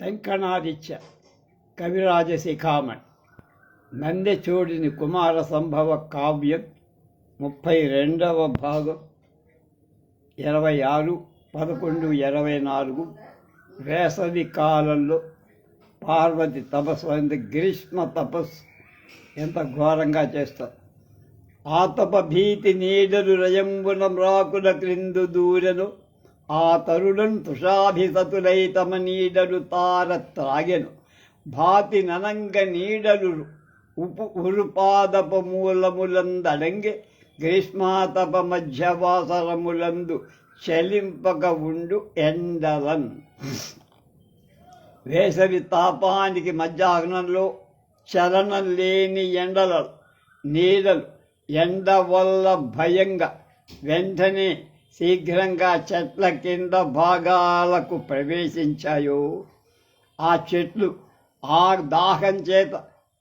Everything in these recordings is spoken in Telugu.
టెంకణాదిత్య కవిరాజశిఖామణి నందెచూడిని కుమార సంభవ కావ్యం ముప్పై రెండవ భాగం ఇరవై ఆరు పదకొండు ఇరవై నాలుగు వేసవి కాలంలో పార్వతి తపస్సు అంటే గ్రీష్మ తపస్సు ఎంత ఘోరంగా చేస్తారు. ఆతప భీతి నీడలు రయంబున మ్రాకుల క్రిందు దూరను ఆ తరుణం తుషాభిసతులై తమ నీడలు తార త్రాగెను భాతి ననంగ నీడలు ఉపు ఉరుపాదప మూలములందడంగె. గ్రీష్మాతప మధ్యవాసరములందు చలింపక ఉండు ఎండలన్ వేసవి తాపానికి మధ్యాహ్నంలో చలనం లేని ఎండల నీడలు ఎండ వల్ల భయంగా. వెంటనే శీఘ్రంగా చెట్ల కింద భాగాలకు ప్రవేశించాయో. ఆ చెట్లు ఆ దాహం చేత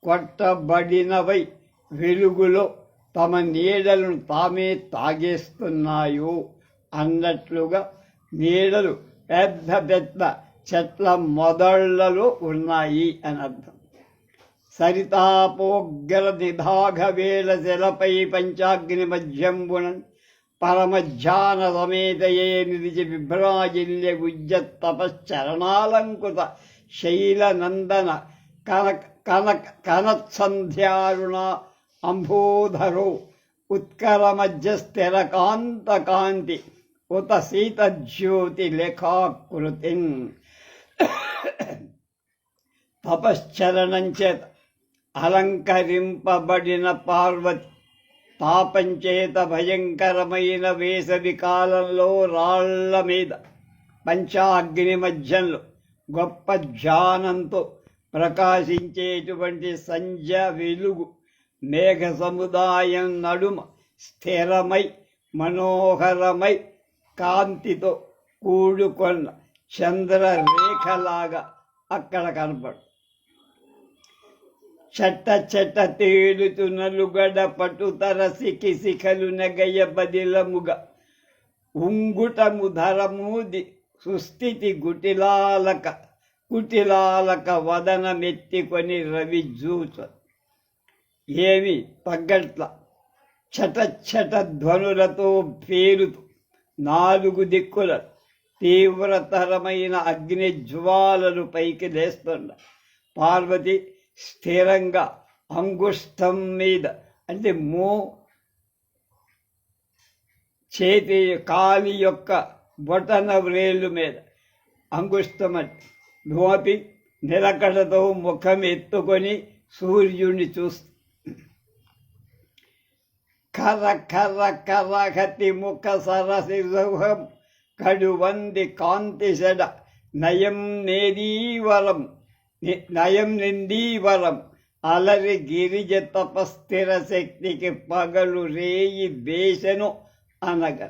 కొట్టబడినవై వెలుగులో తమ నీడలను తామే తాగేస్తున్నాయో అన్నట్లుగా నీడలు పెద్ద పెద్ద చెట్ల మొదళ్ళలో ఉన్నాయి అని అర్థం. సరితాపోగ్ర నిధాఘ వేళ శిలపై పంచాగ్ని మధ్యంబునన్ పరమధ్యాన సమేతయే నిలిచి విభ్రాజిల్య గుజ్జ తపశ్చరణాలంకృత శైలనందన కనక కనక కనత్సంధ్యారుణ అంబోధరో ఉత్కర మధ్య స్థిర కాంత కాంతి ఉత శీతజ్యోతి లేఖాకృతిన్ తపశ్చరణం చేత అలంకరింపబడిన పార్వతి తాపంచేత భయంకరమైన వేసవి కాలంలో రాళ్ళ మీద పంచాగ్ని మధ్యంలో గొప్ప ధ్యానంతో ప్రకాశించేటువంటి సంజ వెలుగు మేఘ సముదాయం నడుమ స్థిరమై మనోహరమై కాంతితో కూడుకొన్న చంద్రరేఖలాగా అక్కడ కనపడు చట్ట చట్ట తేలుతు నలుగడ పటుతర సికి శిఖలు నగయ్య బదిలముగా ఉంగుటము ధరమూది సుస్థితి గుటిలాలక కుటిలాలక వదనమెత్తికొని రవి జూచ. ఏమి పగ్గట్ల? చట చట ధ్వనులతో పేరుతూ నాలుగు దిక్కుల తీవ్రతరమైన అగ్ని జ్వాలలు పైకి లేస్తుండ. పార్వతి స్థిరంగా అంగుష్టం మీద అంటే మో చేతి కాలి యొక్క బొటన వ్రేలు మీద. అంగుష్టం అంటే మోపి నిలకడతో ముఖం ఎత్తుకొని సూర్యుడిని చూస్తూ కర్ర కర కర్రగతి ముఖ సరసి కడువంది కాంతి సెడ నయం నేదీవరం. నయం నిందీవరం అలరి గిరిజ తపస్థిర శక్తికి పగలు రేయి వేసెను అనగా.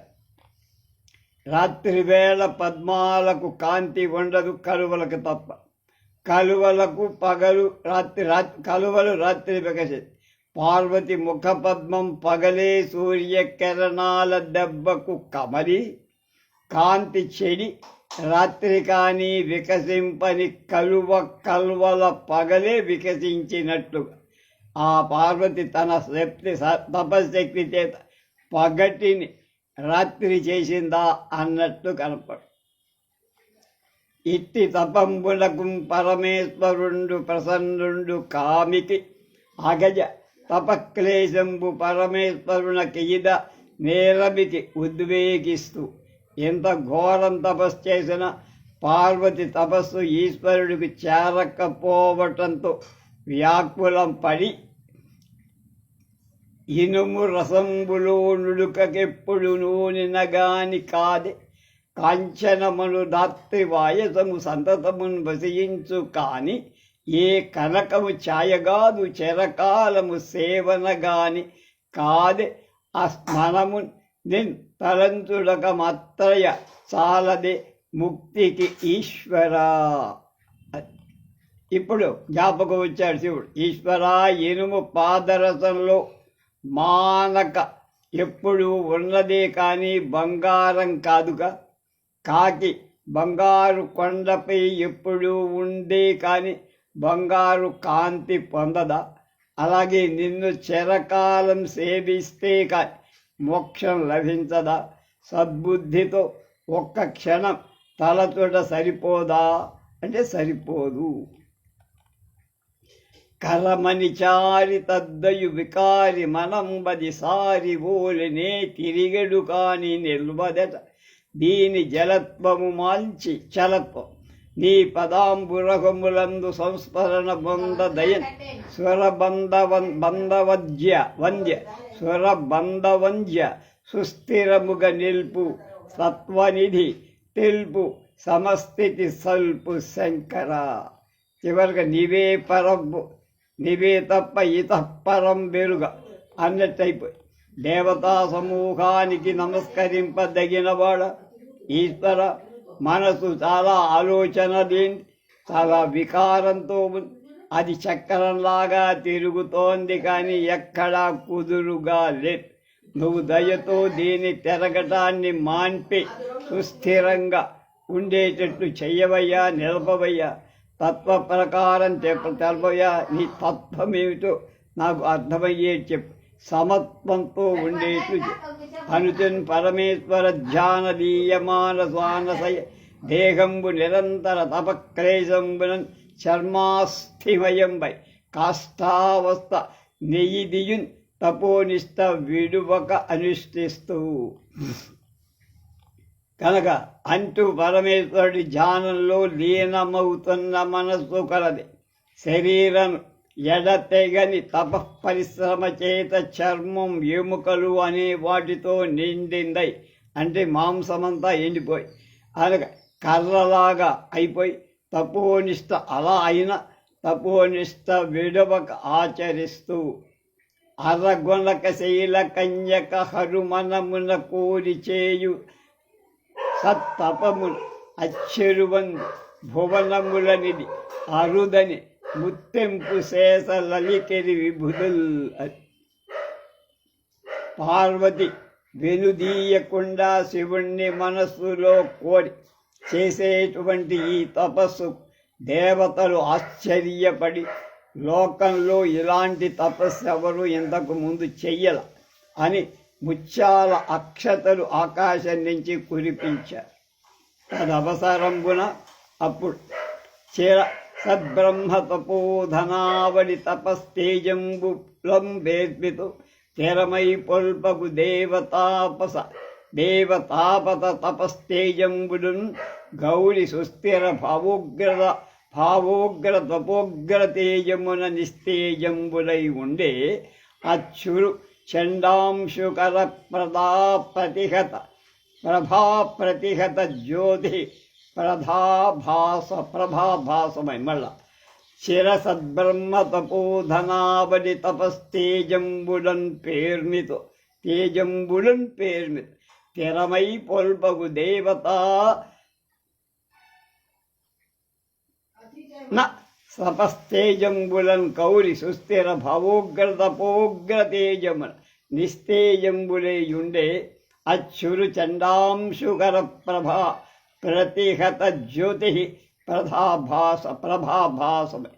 రాత్రివేళ పద్మాలకు కాంతి ఉండదు కలువలకు తప్ప. కలువలకు పగలు రాత్రి రాత్రి కలువలు రాత్రి వికసిత్ పార్వతి ముఖ పద్మం పగలే సూర్యకిరణాల దెబ్బకు కమలి. కాంతి చెడి రాత్రి కానీ వికసింపని కలువ కల్వల పగలే వికసించినట్లుగా. ఆ పార్వతి తన శక్తి స- తపశక్తి చేత పగటిని రాత్రి చేసిందా అన్నట్టు కనపడు. ఇట్టి తపంబులకు పరమేశ్వరుండు ప్రసన్నుండు కామికి అగజ తపక్లేశంబు పరమేశ్వరునకి ఇద నేరమికి ఉద్వేగిస్తూ ఎంత ఘోరం తపస్సు చేసిన పార్వతి తపస్సు ఈశ్వరుడికి చేరకపోవటంతో వ్యాకులం పడి ఇనుము రసంబులో నుడుకకెప్పుడు నూనెనగాని కాదే. కాంచనమును దాత్రి వాయసము సంతతమును వసించు కాని ఏ కనకము ఛాయగాదు చెరకాలము సేవన గాని కాదే. అస్మనము నిన్ తలంచుడక మాత్రయ చాలది ముక్తికి ఈశ్వరా. ఇప్పుడు జ్ఞాపకం వచ్చాడు శివుడు. ఈశ్వర ఇనుము పాదరసంలో మానక ఎప్పుడు ఉన్నదే కానీ బంగారం కాదుగా. కాకి బంగారు కొండపై ఎప్పుడూ ఉండే కానీ బంగారు కాంతి పొందదా? అలాగే నిన్ను చిరకాలం సేవిస్తే కానీ మోక్షం లభించదా? సద్బుద్ధితో ఒక్క క్షణం తలచుట సరిపోదా? అంటే సరిపోదు. కరమని చారి తద్దయు వికారి మనంబది సారి ఓలినే తిరిగడు కాని నిల్వదట. దీని జలత్వము మాల్చి చలత్వం. నీ పదాంబురహములందు సంస్మరణ బొంద దయన్. స్వరబంధ బంధవద్య వంద్య. స్వరబంధవంజ్య సుస్థిరముగ నిల్పు సత్వనిధి తెలుపు సమస్థితి సల్పు శంకర. చివరిగా నీవే పరబ్బు నీవే తప్ప ఇతపరం వెరుగ అన్నట్టయిపోయి దేవతా సమూహానికి నమస్కరింపదగినవాడ ఈశ్వర మనసు చాలా ఆలోచన లేని చాలా వికారంతో ఉంది అది చక్రంలాగా తిరుగుతోంది కానీ ఎక్కడా కుదురుగా లేదు. నువ్వు దయతో దీని తిరగటాన్ని మాన్పి. సుస్థిరంగా ఉండేటట్టు చెయ్యవయ్యా నిలపవయ్యా. తత్వ ప్రకారం చెప్ప తెలవయ్యా నీ తత్వం ఏమిటో నాకు అర్థమయ్యే చెప్పు. సమత్వంతో ఉండేట్లు అనుచన్ పరమేశ్వర ధ్యాన దీయమాన స్వానసయ. దేహంబు నిరంతర తపక్లేశంబునన్ చర్మాస్థిమయంబై కాష్టావస్థ నెయ్యిదియున్ తపోనిష్ట విడువక అనుష్ఠిస్తూ. కనుక అంటూ పరమేశ్వరుడి ధ్యానంలో లీనమవుతున్న మనస్సు కలది. శరీరం ఎడతెగని తప పరిశ్రమ చేత చర్మం ఎముకలు అనే వాటితో నిండిందై. అంటే మాంసమంతా ఎండిపోయి. అనగా కర్రలాగా అయిపోయి తపోనిష్ట అలా అయిన తపోనిష్ట విడవక ఆచరిస్తూ అరగొనక శైల కన్యక హరుమనమున కోరి చేయు సత్తపము అచ్చెరువందు భువనములనిది అరుదని ముత్తెంపు శేష లలికెరి విభుదుల్ పార్వతి వెనుదీయకుండా శివుణ్ణి మనస్సులో కోరి చేసేటువంటి ఈ తపస్సు దేవతలు ఆశ్చర్యపడి లోకంలో ఇలాంటి తపస్సు ఎవరు ఇంతకు ముందు చెయ్యల అని ముత్యాల అక్షతలు ఆకాశం నుంచి కురిపించారు. తదవసరంబున అప్పుడు చిర సద్బ్రహ్మ తపోధనావళి తపస్తేజంబులం వేద్మితు స్థిరమై పొల్పగు దేవతాపస దేవతాపత తపస్తేజంబుడున్ గౌరి సుస్థిర భావోగ్రత భావోగ్ర తపోగ్ర తేజమున నిస్తేజంబులై ఉండే అచ్చురు చండాంశుకర ప్రదాప్రతిహత ప్రభా ప్రతిహత జ్యోతి ప్రధాభాస ప్రభాభాసమై మళ్ళా. చిరసద్బ్రహ్మ తపోధనాబలి తపస్తేజంబులన్ పేర్మితో తేజంబులన్ పేర్మిత. స్థిరమై పొల్పగు దేవత. న సపస్తేజంబులన్ కౌరి సుస్థిర భవోగ్ర తపోగ్ర తేజమున నిస్తేజంబులేయుండే అచ్చురు చండాంశుకర ప్రభా ప్రతిహత జ్యోతి ప్రధాభాస ప్రభాభాసమే.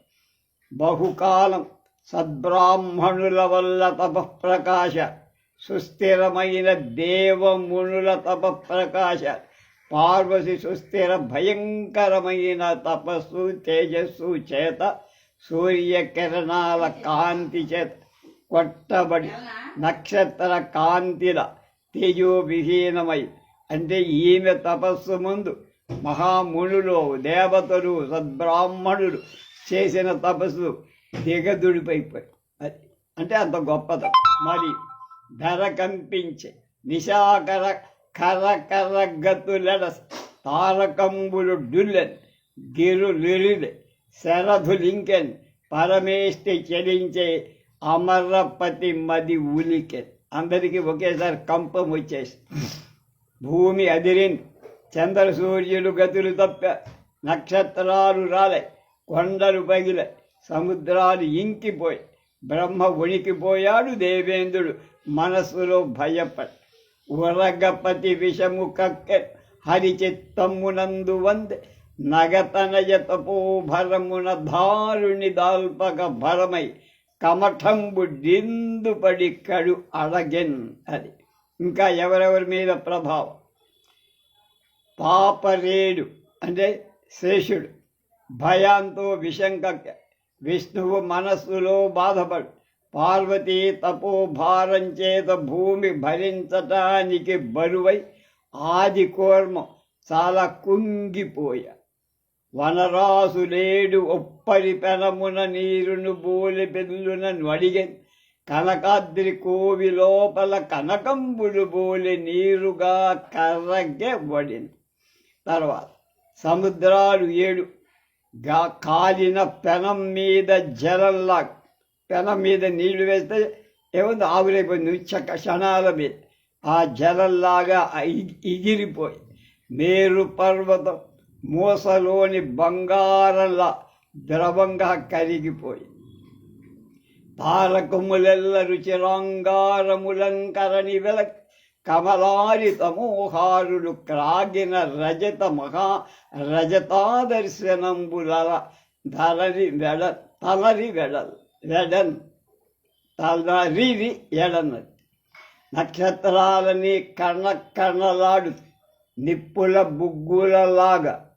బహుకాలం సద్బ్రాహ్మణుల వల్ల తపఃప్రకాశ సుస్థిరమైన దేవమునుల తపఃప్రకాశ పార్వతి సుస్థిర భయంకరమైన తపస్సు తేజస్సు చేత సూర్యకిరణాల కాంతి చేత కొట్టబడి నక్షత్ర కాంతిల తేజోవిహీనమై. అంటే ఈమె తపస్సు ముందు మహామునులు దేవతలు సద్బ్రాహ్మణులు చేసిన తపస్సు దిగదుడిపైపోయి అది అంటే అంత గొప్పత మరి ధర కంపించే నిశాకర కర గతులడ తారకంబులు డుల్లెన్ గిరులిరిదె శరధులింకెన్ పరమేష్టి చెలించే అమరపతి మది ఉలికెన్. అందరికీ ఒకేసారి కంపం వచ్చేసి భూమి అదిరిన్ చంద్ర సూర్యుడు గతులు తప్ప నక్షత్రాలు రాలే కొండలు పగిలే సముద్రాలు ఇంకిపోయి బ్రహ్మ వణికిపోయాడు దేవేంద్రుడు. మనసులో భయప ఉరగపతి విషము కక్కె హరిచిత్తమునందు వందే. నగతనయ తపోభరమున దారుణి దాల్పక భరమై కమఠంబు డిందుపడి కడు అడగెన్ అది. ఇంకా ఎవరెవరి మీద ప్రభావం? పాపరేడు అంటే శేషుడు. భయాంతో కక్క. విష్ణువు మనస్సులో బాధపడు. పార్వతీ తపోభారం చేత భూమి భరించటానికి బరువై ఆది కూర్మం చాలా కుంగిపోయా. వనరాసులేడు ఒప్పరి పెనమున నీరును బోలి పెళ్ళున అడిగెన్ కనకాద్రి కోవి లోపల కనకంబులు బోలి నీరుగా కర్రగే వడిన. తర్వాత సముద్రాలు ఏడు. గా కాలిన పెనం మీద జలంలా పెనం మీద నీళ్ళు వేస్తే ఏముంది? ఆవిరైపోయింది. చక్క క్షణాల మీద. ఆ జలంలాగా ఇగిరిపోయి. ఎగిరిపోయి మేరు పర్వతం మూసలోని బంగారంలా ద్రవంగా కరిగిపోయి. తారకములెల్ల రుచిరాంగారములంకరణి వెలక్ కమలారి తమోహారులు క్రాగిన రజత మహా రజతాదర్శనంబుల ధరని వెడ తలరి వెడల్ వెడన్ తలరివి ఎడన్నది నక్షత్రాలని కణ కణలాడు నిప్పుల బుగ్గులలాగా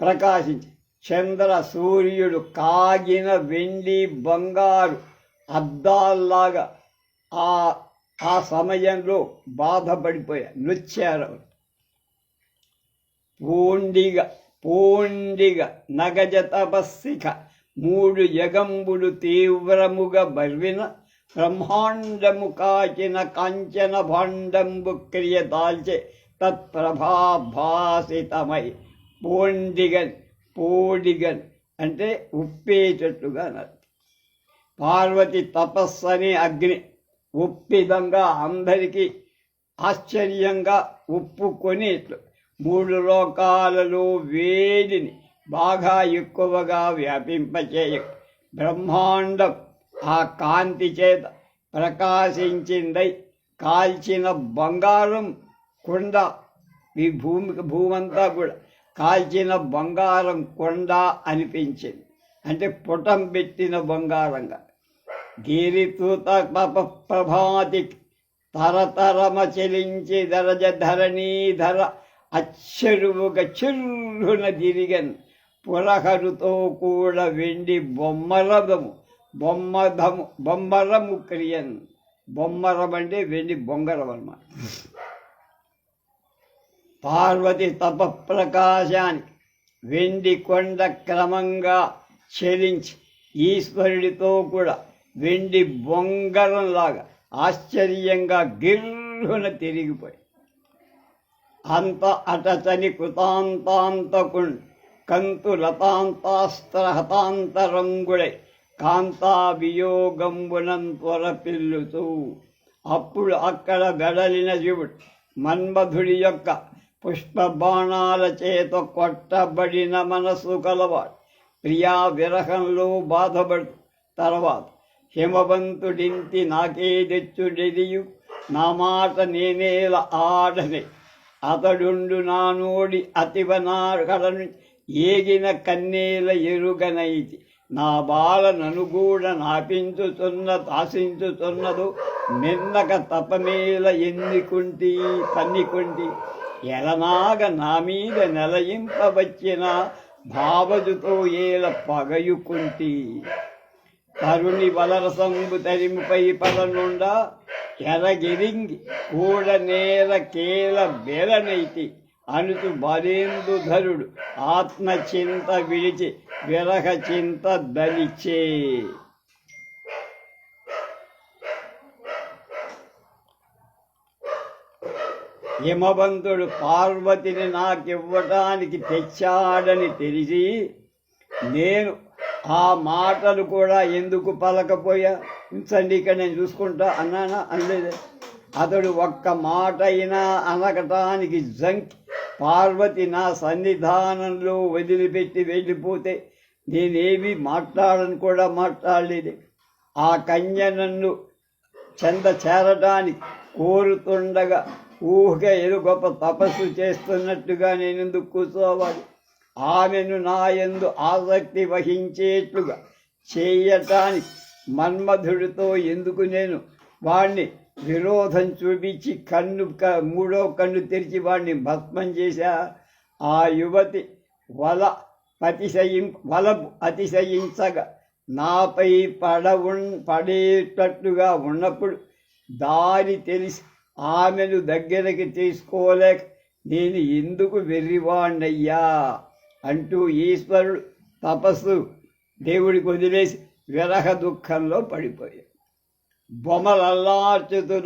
ప్రకాశించి. చంద్ర సూర్యుడు కాగిన వెండి బంగారు అద్దాల్లాగా ఆ ఆ సమయంలో బాధపడిపోయా. నృత్యారు పూండిగ పూండిగ నగజ తపస్సిక మూడు యగంబులు తీవ్రముగా బర్విన బ్రహ్మాండము కాచిన కాంచన భాండంబు క్రియ దాల్చే తత్ప్రభాభాసితమై పోండిగన్ పోడిగన్ అంటే ఉప్పేటట్టుగా నది పార్వతి తపస్సని అగ్ని ఉప్పిదంగా అందరికీ ఆశ్చర్యంగా ఉప్పుకొని మూడు లోకాలలో వేడిని బాగా ఎక్కువగా వ్యాపింపచేయ. బ్రహ్మాండం ఆ కాంతి చేత ప్రకాశించిందై కాల్చిన బంగారం కొండ ఈ భూమికి భూమంతా కూడా కాల్చిన బంగారం కొండ అనిపించింది. అంటే పుటం పెట్టిన బంగారంగా. గిరితూత పప ప్రభాతి తరతరమ చెలించి దరజ ధరణీధర అచ్చరువుగా చెరువున తిరిగన్. పులహరుతో కూడా వెండి బొమ్మరదము బొమ్మధము బొమ్మరము క్రియన్. బొమ్మరం అంటే వెండి బొంగరం అన్నమాట పార్వతి తప ప్రకాశానికి వెండి కొండ క్రమంగా చెలించి ఈశ్వరుడితో కూడా వెండి బొంగరంలాగా ఆశ్చర్యంగా గిర్రున తిరిగిపోయి అంత అటచని కృతాంతాంతకుండ్ కంతు లతాంతాస్త్ర హతాంతరంగుడై కాంతా త్వర పిల్లుతూ అప్పుడు అక్కడ వెడలిన శివుడు మన్మధుడి యొక్క పుష్ప బాణాల చేత కొట్టబడిన మనస్సు కలవాడు. ప్రియా విరహంలో బాధపడు. తర్వాత హిమవంతుడింటి నాకే తెచ్చుడెదియు. నా మాట నేనేల ఆడనే. అతడుండు నానోడి నోడి కడను ఏగిన కన్నేల ఎరుగనైతి. నా బాల ననుగూడ నాపించుతున్న తాసించుతున్నదు నిన్నక తపమేల ఎన్నికుంటి తన్నికుంటి. ఎలనాగ నా మీద నెలయింపవచ్చిన భావజుతో ఏల పగయుకుంటి. తరుణి వలరసంబు తరిమిపై పదనుండ ఎరగిరింగి కూడ నేల కేల బెలనైతి అనుతు బలేందుధరుడు ఆత్మచింత విడిచి విరహ చింత దలిచే హిమవంతుడు పార్వతిని నాకివ్వటానికి తెచ్చాడని తెలిసి నేను ఆ మాటలు కూడా ఎందుకు పలకపోయా? ఉంచండి ఇక్కడ నేను చూసుకుంటా. అన్నానా? అనలేదు? అతడు ఒక్క మాట అయినా అనగటానికి జంకి పార్వతి నా సన్నిధానంలో వదిలిపెట్టి వెళ్ళిపోతే నేనేమి మాట్లాడను కూడా మాట్లాడలేదు. ఆ కన్య నన్ను చెంద చేరటానికి కోరుతుండగా ఊహక ఏదో గొప్ప తపస్సు చేస్తున్నట్టుగా నేను ఎందుకు కూర్చోవాలి? ఆమెను నా యందు ఆసక్తి వహించేట్లుగా చేయటానికి మన్మధుడితో ఎందుకు నేను వాణ్ణి విరోధం చూపించి కన్ను క- మూడో కన్ను తెరిచి వాడిని భస్మం చేశా. ఆ యువతి వల అతిశయిం వల అతిశయించగా నాపై పడవున్ పడేటట్టుగా ఉన్నప్పుడు దారి తెలిసి ఆమెను దగ్గరికి తీసుకోలేక నేను ఎందుకు వెర్రివాణ్ణయ్యా అంటూ ఈశ్వరుడు తపస్సు దేవుడికి వదిలేసి విరహ దుఃఖంలో పడిపోయాడు. బొమలల్లార్చుతు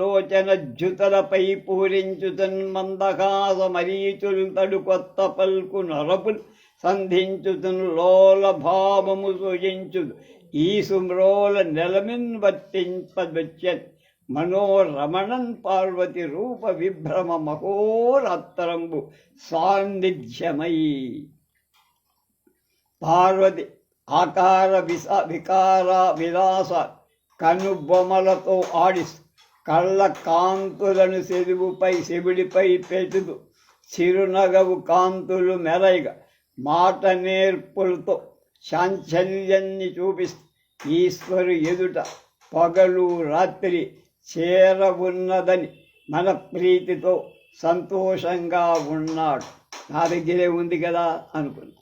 జ్యుతలపై పూరించుతన్ మందహాస మరీచులు తడు కొత్త పల్కు నరపులు సంధించుతున్ లోల భావము సూచించుదు ఈ సుమ్రోల నెలమిన్ వర్తింపదొచ్చన్ మనోరమణన్ పార్వతి రూప విభ్రమ మహోరత్తరంబు సాన్నిధ్యమై. పార్వతి ఆకార విస వికార విలాస కనుబొమ్మలతో ఆడిస్తూ కళ్ళ కాంతులను చెరువుపై చెవిడిపై పెట్టుతూ చిరునగవు కాంతులు మెరయిగా మాట నేర్పులతో చాంచల్యాన్ని చూపిస్తూ ఈశ్వరు ఎదుట పగలు రాత్రి చేర ఉన్నదని మన ప్రీతితో సంతోషంగా ఉన్నాడు. నా దగ్గరే ఉంది కదా అనుకున్నా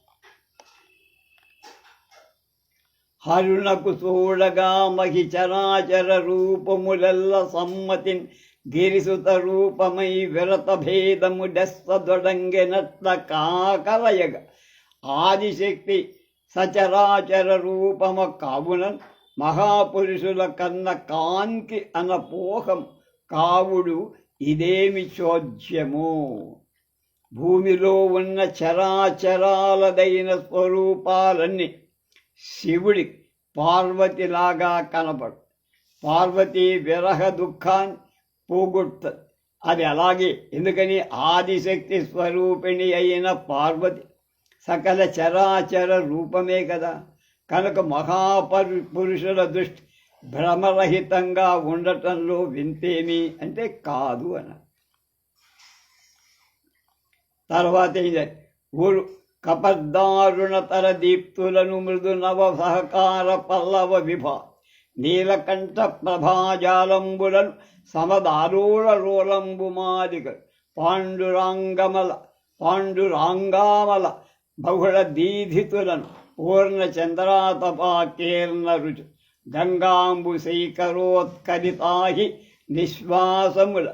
హరుణకు చూడగా మహి చరాచర రూపములెల్ల సమ్మతిన్ గిరిసుత రూపమై విరత భేదము డెస్సదొడంగెనట్ల కాకలయగ. ఆదిశక్తి సచరాచర రూపమ కావునన్ మహాపురుషుల కన్న కాంతి అనపోహం కావుడు ఇదేమి చోద్యము భూమిలో ఉన్న చరాచరాలదైన స్వరూపాలన్నీ శివుడి పార్వతిలాగా కనపడు. పార్వతి విరహ దుఃఖాన్ని పోగొడుతుంది అది అలాగే ఎందుకని? ఆదిశక్తి స్వరూపిణి అయిన పార్వతి సకల చరాచర రూపమే కదా. కనుక మహాపరు పురుషుల దృష్టి భ్రమరహితంగా ఉండటంలో వింతేమి అంటే కాదు అన్నారు తర్వాత ఏంటంటే ఊరు కపద్దారుణతర దీప్తులను మృదు నవ సహకార పల్లవ విభ. నీలకంఠ ప్రభాజాలంబులను సమదారూఢ రోలంబుమాదిక పాండురాంగమల పాండురాంగామల బహుళ దీధితులను పూర్ణ చంద్రాతపా రుచు గంగాంబు శీకరోత్కరితాహి నిశ్వాసముల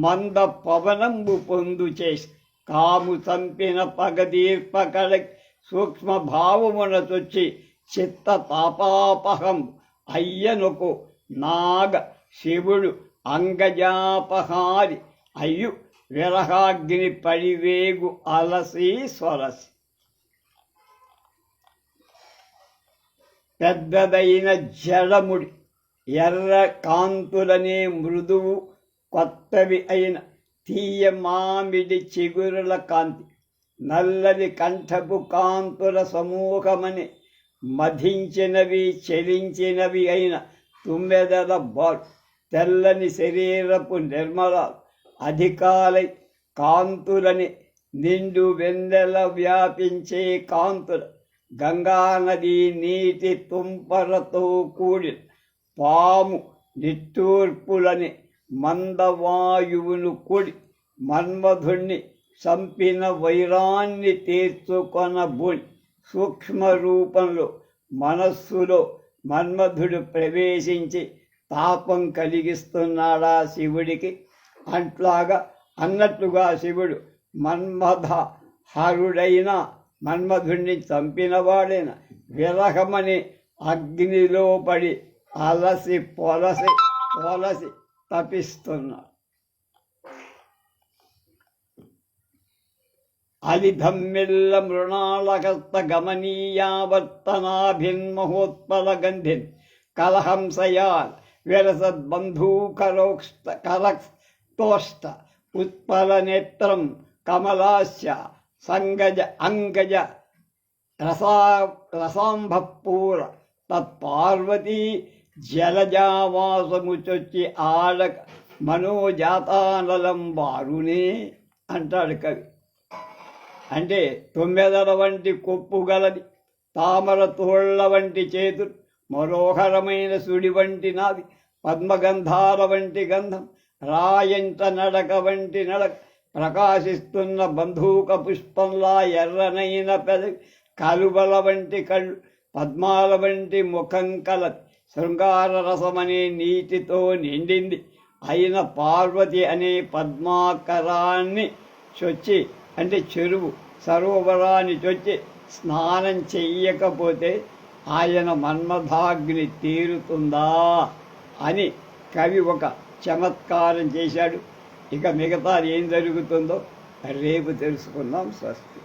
మంద పవనంబు పొందు చేసి తాము చంపిన పగదీర్పకడ సూక్ష్మ భావమునచొచ్చి చిత్త తాపాపహం అయ్యనుకు నాగ శివుడు అంగజాపహారి అయ్యు విరహాగ్ని పడివేగు అలసి స్వరసి. పెద్దదైన జడముడి ఎర్ర కాంతులనే మృదువు కొత్తవి అయిన తీయ మామిడి చిగురుల కాంతి నల్లని కంఠపు కాంతుల సమూహమని మధించినవి చెలించినవి అయిన తుమ్మెదల బాల్ తెల్లని శరీరపు నిర్మలాలు అధికాలై కాంతులని నిండు వెన్నెల వ్యాపించే కాంతుల గంగానది నీటి తుంపరతో కూడిన పాము నిట్టూర్పులని మందవాయువును కూడి మన్మధుణ్ణి చంపిన వైరాన్ని తీర్చుకొనబోని సూక్ష్మ రూపంలో మనస్సులో మన్మధుడు ప్రవేశించి తాపం కలిగిస్తున్నాడా శివుడికి? అట్లాగా అన్నట్లుగా శివుడు మన్మథ హరుడైన మన్మధుణ్ణి చంపినవాడైన విరహమని అగ్నిలో పడి అలసి పొలసి పొలసి తపిస్తున్నారు అలిధమ్మిల్ల మృణాళహస్త గమనీయావర్తనాభిన్మహోత్పల గంధిన్ కలహంసయాల్ విరసద్బంధూకరోక్ష్ట కలక్తోష్ట ఉత్పల నేత్రం కమలాశ సంగజ అంగజ రసా రసాంభపూర తత్పార్వతీ జలజావాసము చొచ్చి ఆడక మనోజాతానలం వారునే అంటాడు కవి. అంటే తొమ్మిదల వంటి కొప్పు గలది తామర తోళ్ళ వంటి చేతులు మనోహరమైన సుడి వంటి నాది పద్మగంధాల వంటి గంధం రాయంట నడక వంటి నడక ప్రకాశిస్తున్న బంధూక పుష్పంలా ఎర్రనైన పెదవి కలుబల వంటి కళ్ళు పద్మాల వంటి ముఖం కలది. శృంగార రసమనే నీటితో నిండింది. అయిన పార్వతి అనే పద్మాకరాన్ని చొచ్చి అంటే చెరువు సరోవరాన్ని చొచ్చి స్నానం చెయ్యకపోతే ఆయన మన్మథాగ్ని తీరుతుందా అని కవి ఒక చమత్కారం చేశాడు. ఇక మిగతా ఏం జరుగుతుందో రేపు తెలుసుకుందాం స్వస్తి.